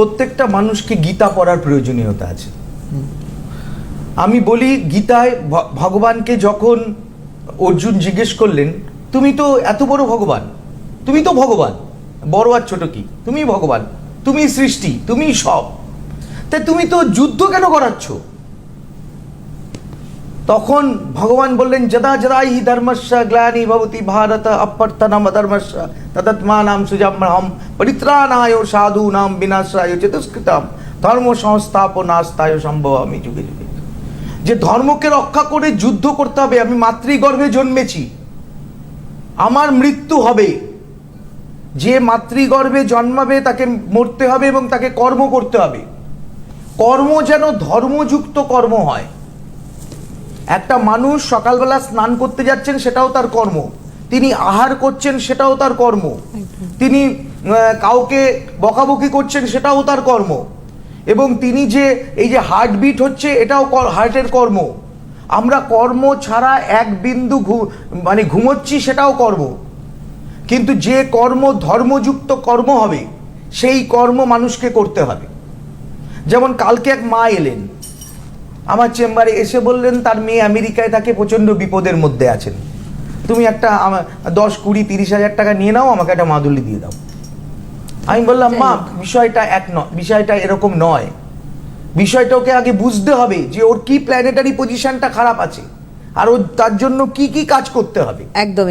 প্রত্যেকটা মানুষকে গীতা পড়ার প্রয়োজনীয়তা আছে। আমি বলি, গীতায় ভগবানকে যখন অর্জুন জিজ্ঞেস করলেন, তুমি তো এত বড় ভগবান, তুমি তো ভগবান, বড় আর ছোট কি? তুমি ভগবান তুমি সৃষ্টি তুমি সব। তাই তুমি তো যুদ্ধ কেন করাচ্ছ? তখন ভগবান বললেন, যদা যদা হি ধর্মস্য গ্লানি ভবতি ভারত, অপর্তনম ধর্মস্য তদত্মানাম সুজাম্যহম পরিত্রাণায় সাধু নাম বিনাশায় চতুষ্কৃতম ধর্ম সংস্থাপনাস্তায় সম্ভব আমি যুগে যুগে। যে ধর্মকে রক্ষা করে যুদ্ধ করতে হবে, আমি মাতৃগর্ভে জন্মেছি, আমার মৃত্যু হবে। যে মাতৃগর্ভে জন্মাবে, তাকে মরতে হবে এবং তাকে কর্ম করতে হবে। কর্ম যেন ধর্মযুক্ত কর্ম হয়। একটা মানুষ সকালবেলা স্নান করতে যাচ্ছেন, সেটাও তার কর্ম। তিনি আহার করছেন, সেটাও তার কর্ম। তিনি কাউকে বকাবকি করছেন, সেটাও তার কর্ম। এবং তিনি যে, এই যে হার্টবিট হচ্ছে, এটাও হার্টের কর্ম। আমরা কর্ম ছাড়া এক বিন্দু মানে ঘুমোচ্ছি, সেটাও কর্ম কিন্তু যে কর্ম ধর্মযুক্ত কর্ম হবে, সেই কর্ম মানুষকে করতে হবে। যেমন কালকে এক মা এলেন। আমার চেম্বারে এসে বললেন তার মেয়ে আমেরিকায় তাকে প্রচণ্ড বিপদের মধ্যে আছেন। তুমি একটা দশ কুড়ি তিরিশ হাজার টাকা নিয়ে নাও আমাকে একটা মাদুলি দিয়ে দাও। আমি বললাম মা বিষয়টা এক নয় বিষয়টা এরকম নয়। বিষয়টা ওকে আগে বুঝতে হবে যে ওর কি প্ল্যানেটারি পজিশনটা খারাপ আছে। আর ও তার জন্য কি কি কাজ করতে হবে। একদমই